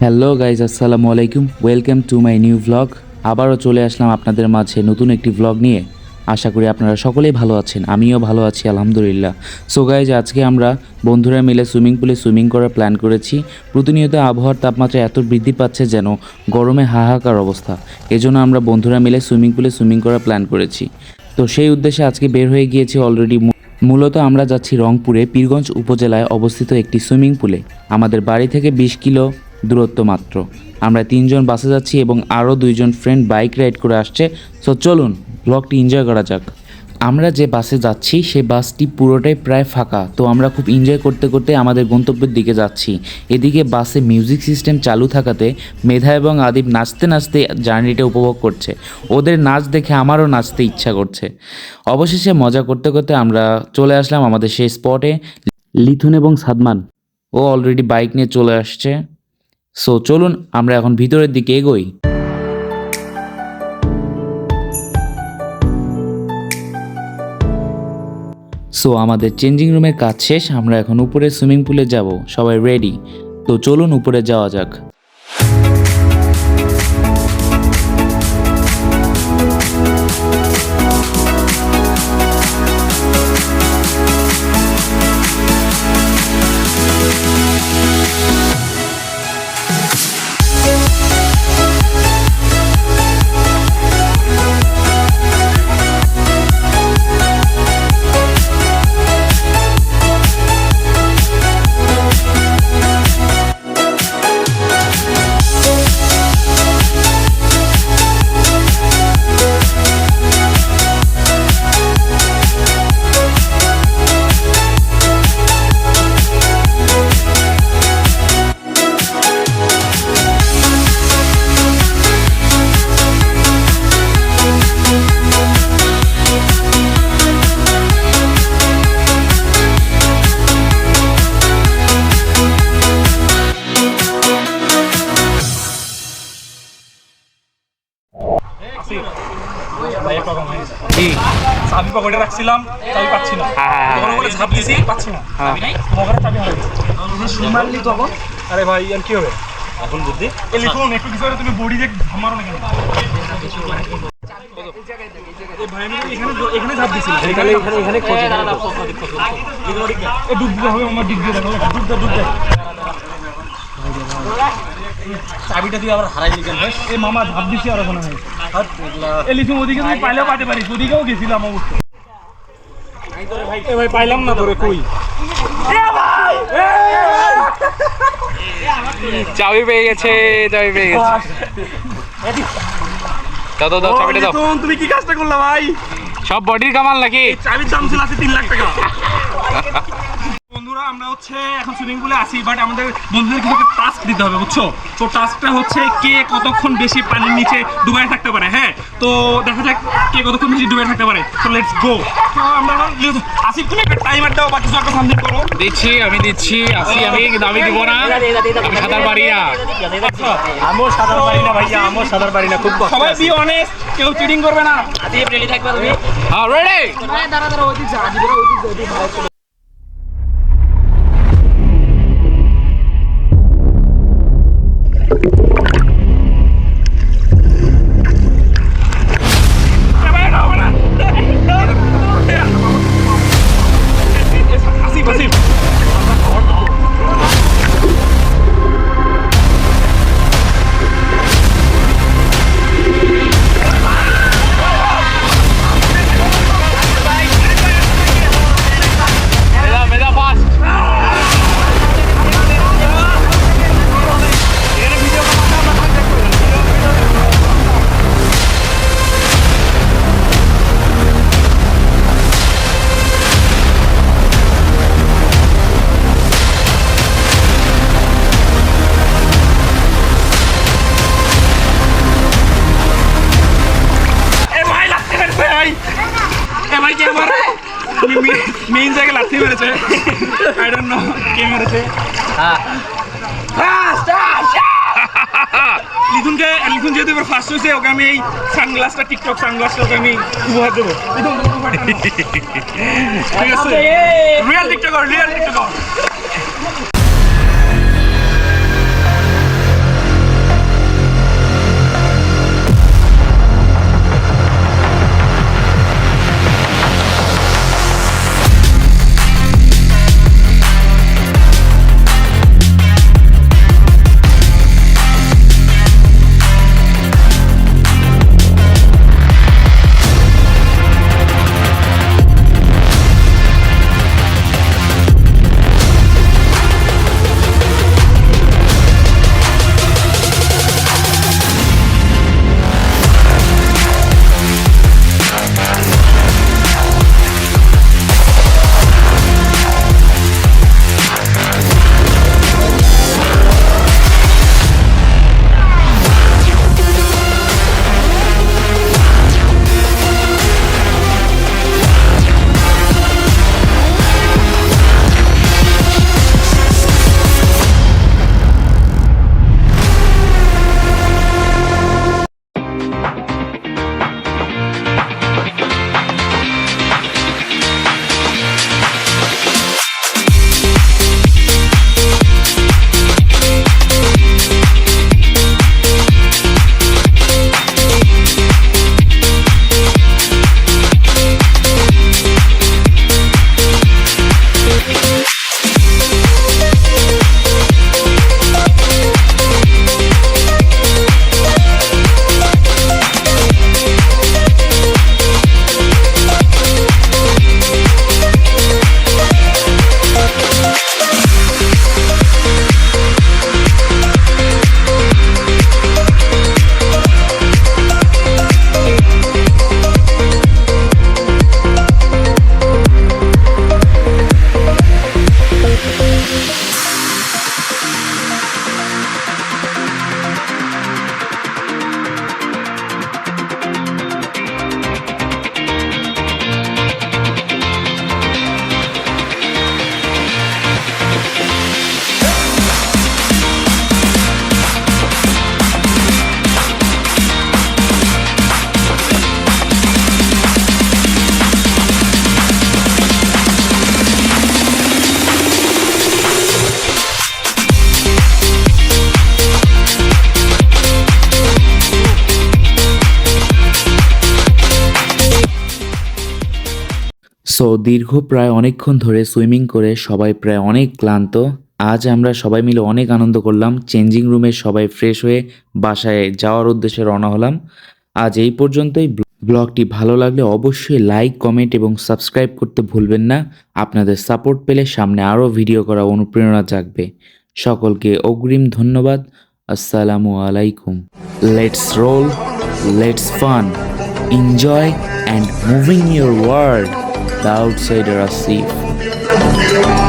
Hello guys আসসালামু আলাইকুম। Welcome to my new vlog আবারও চলে আসলাম আপনাদের মাঝে নতুন একটি ভ্লগ নিয়ে। আশা করি আপনারা সকলেই ভালো আছেন, আমিও ভালো আছি, আলহামদুলিল্লাহ। সো গাইজ আজকে আমরা বন্ধুরা মিলে সুইমিং পুলে সুইমিং করার প্ল্যান করেছি। প্রতিনিয়ত আবহাওয়ার তাপমাত্রা এত বৃদ্ধি পাচ্ছে যেন গরমে হাহাকার অবস্থা। এজন্য আমরা বন্ধুরা মিলে সুইমিং পুলে সুইমিং করার প্ল্যান করেছি। তো সেই উদ্দেশ্যে আজকে বের হয়ে গিয়েছি অলরেডি মূলত আমরা যাচ্ছি রংপুরে, পীরগঞ্জ উপজেলায় অবস্থিত একটি সুইমিং পুলে আমাদের বাড়ি থেকে বিশ কিলো দূরত্ব মাত্র। আমরা তিনজন বাসে যাচ্ছি এবং আরও দুইজন ফ্রেন্ড বাইক রাইড করে আসছে। সো চলুন ব্লগটি এনজয় করা যাক। আমরা যে বাসে যাচ্ছি সেই বাসটি পুরোটাই প্রায় ফাঁকা। তো আমরা খুব এনজয় করতে করতে আমাদের গন্তব্যের দিকে যাচ্ছি। এদিকে বাসে মিউজিক সিস্টেম চালু থাকাতে মেধা এবং আদিব নাচতে নাচতে জার্নিটা উপভোগ করছে। ওদের নাচ দেখে আমারও নাচতে ইচ্ছা করছে। অবশেষে মজা করতে করতে আমরা চলে আসলাম আমাদের সেই স্পটে লিথুন এবং সাদমান। ও অলরেডি বাইক নিয়ে চলে আসছে। সো চলুন আমরা এখন ভিতরের দিকে এগোই। সো আমাদের চেঞ্জিং রুমের কাজ শেষ, আমরা এখন উপরে সুইমিং পুলে যাব, সবাই রেডি তো চলুন উপরে যাওয়া যাক। চাবি রাখছিলাম চাবি পাচ্ছি না তখন বলে ঝাঁপ দিছি পাচ্ছি না পকেটে চাবি হারাই মারলি তখন আরে ভাই আর কি হবে এখন বুদ্ধি এ লিখুন একটু কিছু তুমি বডি দেখ মারো না কেন আমি চাবিটা তুই আবার হারাই দিলেন এ মামা ঝাঁপ দিছি আর ওখানে ভাই এ লিখুন ওদিকে তুমি পাইলেও পাইতে পারিস ওদিকেও গেছিলাম অবশ্য এ ভাই পাইলাম না তোরে কই? চাবি পেয়ে গেছে চাবি পেয়ে গেছে। দাও দাও দাও চাবিটা দাও। তুমি কি কাজটা করলা ভাই? সব বডির কামাল নাকি? চাবির দাম ছিল আছে তিন লাখ টাকা। বন্ধুরা আমরা হচ্ছে এখন সুইমিং পুলে আছি বাট আমাদের বন্ধুদের কিছু টাস্ক দিতে হবে বুঝছ? তো টাস্কটা হচ্ছে কে কতক্ষণ বেশি পানির নিচে ডুবাই থাকতে পারে হ্যাঁ? তো দেখা যাক কে কতক্ষণ বেশি ডুবাই থাকতে পারে। তো লেটস গো আমরা আসিফ তুমি একটা টাইমার দাও বা কিছু একটা সামথিং করো। দিচ্ছি আমি দিচ্ছি আসি আমি কিন্তু আমি দিব না। আমি সাঁতার পারি না। আমিও সাঁতার পারি না ভাইয়া আমিও সাঁতার পারি না খুব সবাই বি অনেস্ট কেউ চিটিং করবে না। হ্যাঁ রেডি আসিফ মেইন জায়গায় লাথি মেরেছে। আই ডোন্ট নো কে মেরেছে। হ্যাঁ। লিথুনকে লিথুন যেহেতু এবার ফার্স্ট হয়েছে ওকে আমি এই সানগ্লাসটা টিকটক সানগ্লাসটা ওকে আমি উপহার দেবো। ঠিক আছে। Real TikToker real TikToker so দীর্ঘ প্রায় অনেকক্ষণ ধরে সুইমিং করে সবাই প্রায় অনেক ক্লান্ত। আজ আমরা সবাই মিলে অনেক আনন্দ করলাম। চেঞ্জিং রুমে সবাই ফ্রেশ হয়ে বাসায় যাওয়ার উদ্দেশ্যে রওনা হলাম। আজ এই পর্যন্তই। ব্লগটি ভালো লাগলে অবশ্যই লাইক কমেন্ট এবং সাবস্ক্রাইব করতে ভুলবেন না। আপনাদের সাপোর্ট পেলে সামনে আরও ভিডিও করা অনুপ্রেরণা জাগবে। সকলকে অগ্রিম ধন্যবাদ। আসসালামু আলাইকুম। Let's roll let's fun enjoy and moving your world the outsider as if.